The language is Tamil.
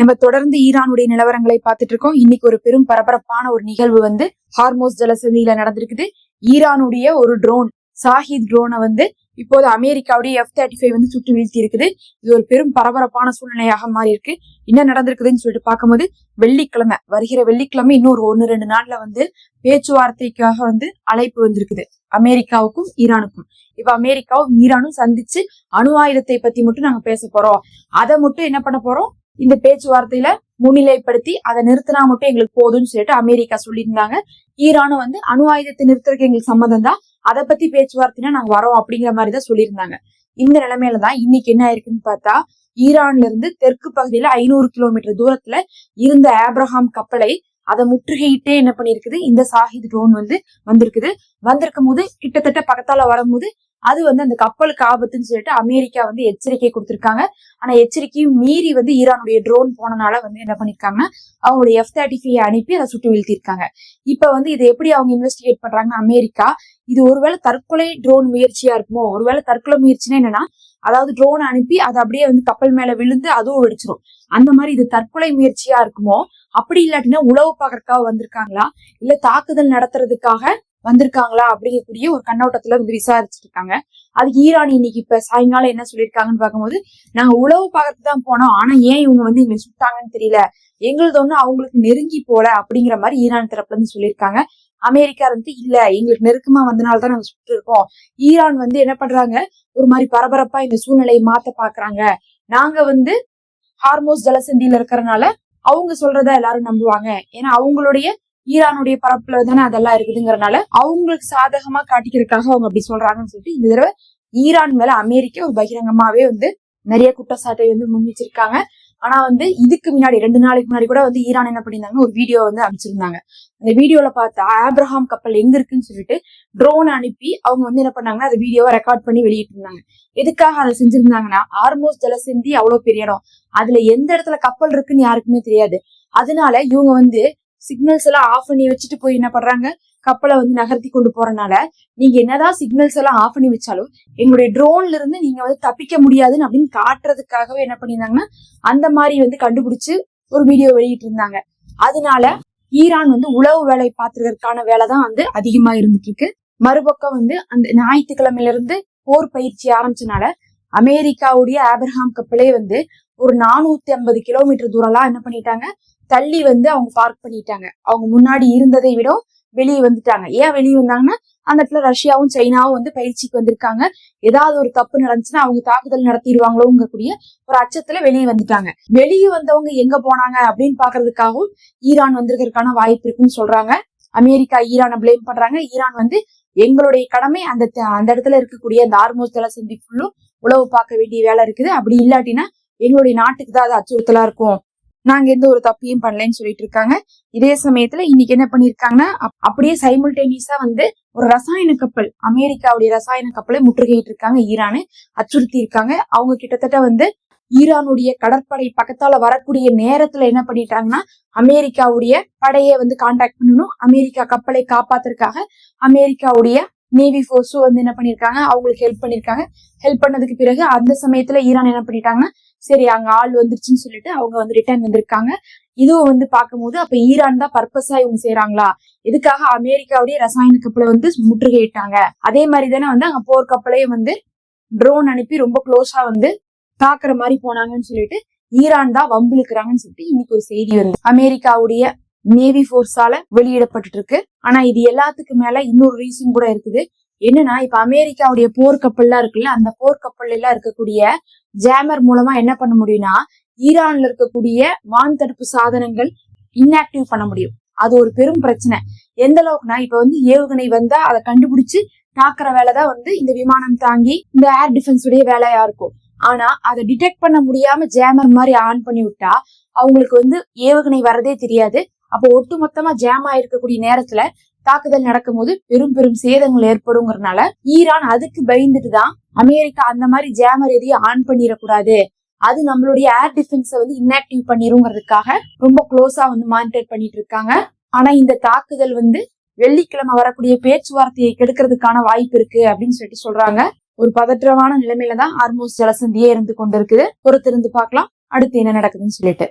நம்ம தொடர்ந்து ஈரானுடைய நிலவரங்களை பார்த்துட்டு இருக்கோம். இன்னைக்கு ஒரு பெரும் பரபரப்பான ஒரு நிகழ்வு வந்து ஹார்மோஸ் ஜலசந்தியில நடந்திருக்குது. ஈரானுடைய ஒரு ட்ரோன் சாஹித் ட்ரோனை வந்து இப்போது அமெரிக்காவுடைய எஃப் தேர்ட்டி ஃபைவ் வந்து சுட்டு வீழ்த்தி இருக்குது இது ஒரு பெரும் பரபரப்பான சூழ்நிலையாக மாறி இருக்கு என்ன நடந்திருக்குதுன்னு சொல்லிட்டு பார்க்கும்போது வெள்ளிக்கிழமை வருகிற வெள்ளிக்கிழமை இன்னொரு ஒன்னு ரெண்டு நாள்ல வந்து பேச்சுவார்த்தைக்காக வந்து அழைப்பு வந்திருக்குது. அமெரிக்காவுக்கும் ஈரானுக்கும். இப்ப அமெரிக்காவும் ஈரானும் சந்திச்சு அணு ஆயுதத்தை பத்தி மட்டும் நாங்க பேச போறோம். அதை மட்டும் என்ன பண்ண போறோம்? இந்த பேச்சுவார்த்தையில முன்னிலைப்படுத்தி அதை நிறுத்தினா மட்டும் எங்களுக்கு போதும்னு சொல்லிட்டு அமெரிக்கா சொல்லியிருந்தாங்க. ஈரானும் வந்து அணு ஆயுதத்தை நிறுத்துறதுக்கு எங்களுக்கு சம்மதம் தான். அதை பத்தி பேச்சுவார்த்தைனா நாங்க வரோம் அப்படிங்கிற மாதிரி தான் சொல்லியிருந்தாங்க. இந்த நிலைமையில தான் இன்னைக்கு என்ன ஆயிருக்குன்னு பார்த்தா ஈரான்ல இருந்து தெற்கு பகுதியில ஐநூறு கிலோமீட்டர் தூரத்துல இருந்த ஆப்ரஹாம் கப்பலை அதை முற்றுகையிட்டே என்ன பண்ணிருக்குது இந்த சாஹித் ட்ரோன் வந்து வந்திருக்குது. வந்திருக்கும் போது கிட்டத்தட்ட பக்கத்தால வரும்போது அது வந்து அந்த கப்பலுக்கு ஆபத்துன்னு சொல்லிட்டு அமெரிக்கா வந்து எச்சரிக்கை கொடுத்திருக்காங்க. ஆனா எச்சரிக்கையும் மீறி வந்து ஈரானுடைய ட்ரோன் போனனால வந்து என்ன பண்ணிருக்காங்கன்னா அவங்களுடைய எஃப் தேர்ட்டி ஃபைவ் அனுப்பி அதை சுட்டு வீழ்த்திருக்காங்க. இப்ப வந்து இதை எப்படி அவங்க இன்வெஸ்டிகேட் பண்றாங்கன்னா அமெரிக்கா இது ஒருவேளை தற்கொலை ட்ரோன் முயற்சியா இருக்குமோ? ஒருவேளை தற்கொலை முயற்சினா என்னன்னா அதாவது ட்ரோன் அனுப்பி அது அப்படியே வந்து கப்பல் மேல விழுந்து அதுவும் வெடிச்சிரும். அந்த மாதிரி இது தற்கொலை முயற்சியா இருக்குமோ? அப்படி இல்லாட்டினா உளவு பார்க்கறதுக்காக வந்திருக்காங்களா? இல்ல தாக்குதல் நடத்துறதுக்காக வந்திருக்காங்களா அப்படிங்கக்கூடிய ஒரு கண்ணோட்டத்துல வந்து விசாரிச்சுட்டு இருக்காங்க. அதுக்கு ஈரான் இன்னைக்கு இப்ப சாயங்காலம் என்ன சொல்லியிருக்காங்கன்னு பார்க்கும்போது நாங்க உழவு பார்க்கறதுக்கு தான் போனோம். ஆனா ஏன் இவங்க வந்து எங்களை சுட்டாங்கன்னு தெரியல. எங்களது ஒண்ணு அவங்களுக்கு நெருங்கி போல அப்படிங்கிற மாதிரி ஈரான் தரப்புல இருந்து சொல்லியிருக்காங்க. அமெரிக்கா வந்து இல்ல எங்களுக்கு நெருக்கமா வந்தனால தான் நாங்க சுட்டு இருக்கோம். ஈரான் வந்து என்ன பண்றாங்க? ஒரு மாதிரி பரபரப்பா இந்த சூழ்நிலையை மாத்த பாக்குறாங்க. நாங்க வந்து ஹார்மோஸ் ஜலசந்தியில இருக்கிறனால அவங்க சொல்றத எல்லாரும் நம்புவாங்க. ஏன்னா அவங்களுடைய ஈரானுடைய பரப்புல தானே அதெல்லாம் இருக்குதுங்கிறனால அவங்களுக்கு சாதகமா காட்டிக்கிறதுக்காக அவங்க அப்படி சொல்றாங்கன்னு சொல்லிட்டு இந்த தடவை ஈரான் மேல அமெரிக்கா ஒரு பகிரங்கமாவே வந்து நிறைய குற்றச்சாட்டை வந்து முன் வச்சிருக்காங்க. ஆனா வந்து இதுக்கு முன்னாடி ரெண்டு நாளைக்கு முன்னாடி கூட வந்து ஈரான் என்ன பண்ணியிருந்தாங்க? ஒரு வீடியோ வந்து அமைச்சிருந்தாங்க அந்த வீடியோல பார்த்தா ஆப்ரஹாம் கப்பல் எங்க இருக்குன்னு சொல்லிட்டு ட்ரோன் அனுப்பி அவங்க வந்து என்ன பண்ணாங்கன்னா அந்த வீடியோவை ரெக்கார்ட் பண்ணி வெளியிட்டு இருந்தாங்க எதுக்காக அதை செஞ்சிருந்தாங்கன்னா ஆர்மோஸ் ஜலசந்தி அவ்வளவு பெரிய இடம். அதுல எந்த இடத்துல கப்பல் இருக்குன்னு யாருக்குமே தெரியாது. அதனால இவங்க வந்து சிக்னல்ஸ் எல்லாம் ஆஃப் பண்ணி வச்சுட்டு போய் என்ன பண்றாங்க? கப்பலை வந்து நகர்த்தி கொண்டு போறனால நீங்க என்னதான் சிக்னல்ஸ் எல்லாம் ஆஃப் பண்ணி வச்சாலும் எங்களுடைய ட்ரோன்ல இருந்து நீங்க வந்து தப்பிக்க முடியாதுன்னு அப்படின்னு காட்டுறதுக்காகவே என்ன பண்ணியிருந்தாங்கன்னா அந்த மாதிரி வந்து கண்டுபிடிச்சு ஒரு வீடியோ வெளியிட்டு இருந்தாங்க அதனால ஈரான் வந்து உளவு வேலை பார்த்துறதுக்கான வேலை தான் வந்து அதிகமா இருந்துட்டு இருக்கு. மறுபக்கம் வந்து அந்த ஞாயிற்றுக்கிழமையில இருந்து போர் பயிற்சி ஆரம்பிச்சனால அமெரிக்காவுடைய ஆப்ரஹாம் கப்பலே வந்து ஒரு நானூத்தி ஐம்பது கிலோமீட்டர் தூரம்லாம் என்ன பண்ணிட்டாங்க? தள்ளி வந்து அவங்க பார்க் பண்ணிட்டாங்க. அவங்க முன்னாடி இருந்ததை விட வெளியே வந்துட்டாங்க. ஏன் வெளியே வந்தாங்கன்னா அந்த இடத்துல ரஷ்யாவும் சைனாவும் வந்து பயிற்சிக்கு வந்திருக்காங்க. ஏதாவது ஒரு தப்பு நடந்துச்சுன்னா அவங்க தாக்குதல் நடத்திடுவாங்களோங்கக்கூடிய ஒரு அச்சத்துல வெளியே வந்துட்டாங்க. வெளியே வந்தவங்க எங்க போனாங்க அப்படின்னு பாக்குறதுக்காகவும் ஈரான் வந்திருக்கிறதுக்கான வாய்ப்பு இருக்குன்னு சொல்றாங்க. அமெரிக்கா ஈரானை பிளேம் பண்றாங்க. ஈரான் வந்து எங்களுடைய கடமை அந்த அந்த இடத்துல இருக்கக்கூடிய அந்த ஆர்மோஸ் சந்தி ஃபுல்லும் உழவு பார்க்க வேண்டிய வேலை இருக்குது. அப்படி இல்லாட்டினா எங்களுடைய நாட்டுக்கு தான் அது அச்சுறுத்தலா இருக்கும். நாங்க எந்த ஒரு தப்பையும் பண்ணலன்னு சொல்லிட்டு இருக்காங்க. இதே சமயத்துல இன்னைக்கு என்ன பண்ணிருக்காங்கன்னா அப்படியே சைமுல்டேனியஸா வந்து ஒரு ரசாயன கப்பல் அமெரிக்காவுடைய ரசாயன கப்பலை முற்றுகையிட்டு இருக்காங்க ஈரானு அச்சுறுத்தி இருக்காங்க அவங்க கிட்டத்தட்ட வந்து ஈரானுடைய கடற்படை பக்கத்தால வரக்கூடிய நேரத்துல என்ன பண்ணிட்டாங்கன்னா அமெரிக்காவுடைய படையை வந்து கான்டாக்ட் பண்ணணும். அமெரிக்கா கப்பலை காப்பாத்துறதுக்காக அமெரிக்காவுடைய நேவி ஃபோர்ஸும் வந்து என்ன பண்ணிருக்காங்க அவங்களுக்கு ஹெல்ப் பண்ணிருக்காங்க. ஹெல்ப் பண்ணதுக்கு பிறகு அந்த சமயத்துல ஈரான் என்ன பண்ணிட்டாங்கன்னா சரி அங்க ஆள் வந்துருச்சுன்னு சொல்லிட்டு அவங்க வந்து ரிட்டர்ன் வந்திருக்காங்க. இதுவும் வந்து பார்க்கும்போது அப்ப ஈரான் தான் பர்பஸா இவங்க செய்யறாங்களா எதுக்காக அமெரிக்காவுடைய ரசாயன கப்பலை வந்து முற்றுகையிட்டாங்க? அதே மாதிரி தானே வந்து அங்க போர் கப்பலையும் வந்து ட்ரோன் அனுப்பி ரொம்ப க்ளோஸா வந்து தாக்குற மாதிரி போனாங்கன்னு சொல்லிட்டு ஈரான் தான் வம்பிழுக்கிறாங்கன்னு சொல்லிட்டு இன்னைக்கு ஒரு செய்தி வருது. அமெரிக்காவுடைய நேவி போர்ஸால வெளியிடப்பட்டு இருக்கு ஆனா இது எல்லாத்துக்கு மேல இன்னொரு ரீசன் கூட இருக்குது. என்னன்னா இப்ப அமெரிக்காவுடைய போர்க்கப்பல்லாம் இருக்குல்ல அந்த போர்க்கப்பல் எல்லாம் இருக்கக்கூடிய ஜேமர் மூலமா என்ன பண்ண முடியும்னா ஈரான்ல இருக்கக்கூடிய வான் தடுப்பு சாதனங்கள் இன்ஆக்டிவ் பண்ண முடியும். அது ஒரு பெரும் பிரச்சனை. எந்த அளவுக்குனா இப்ப வந்து ஏவுகணை வந்தா அதை கண்டுபிடிச்சு தாக்குற வேலைதான் வந்து இந்த விமானம் தாங்கி இந்த ஏர் டிஃபென்ஸ் உடைய வேலையா இருக்கும். ஆனா அதை டிடெக்ட் பண்ண முடியாம ஜேமர் மாதிரி ஆன் பண்ணி விட்டா அவங்களுக்கு வந்து ஏவுகணை வரதே தெரியாது. அப்போ ஒட்டு மொத்தமா ஜேம் ஆயிருக்கக்கூடிய நேரத்துல தாக்குதல் நடக்கும்போது பெரும் பெரும் சேதங்கள் ஏற்படுங்கிறதுனால ஈரான் அதுக்கு பயந்துட்டு தான் அமெரிக்கா அந்த மாதிரி ஜேமர் எதையும் ஆன் பண்ணிடக்கூடாது. அது நம்மளுடைய ஏர் டிஃபென்ஸை வந்து இன்ஆக்டிவ் பண்ணிருங்கிறதுக்காக ரொம்ப க்ளோஸா வந்து மானிட்டர் பண்ணிட்டு இருக்காங்க. ஆனா இந்த தாக்குதல் வந்து வெள்ளிக்கிழமை வரக்கூடிய பேச்சுவார்த்தையை கெடுக்கிறதுக்கான வாய்ப்பு இருக்கு அப்படின்னு சொல்லிட்டு சொல்றாங்க. ஒரு பதற்றமான நிலைமையில தான் ஆர்மோஸ் ஜலசந்தியே இருந்து கொண்டிருக்குது. பொறுத்திருந்து பார்க்கலாம். அடுத்து என்ன நடக்குதுன்னு சொல்லிட்டு.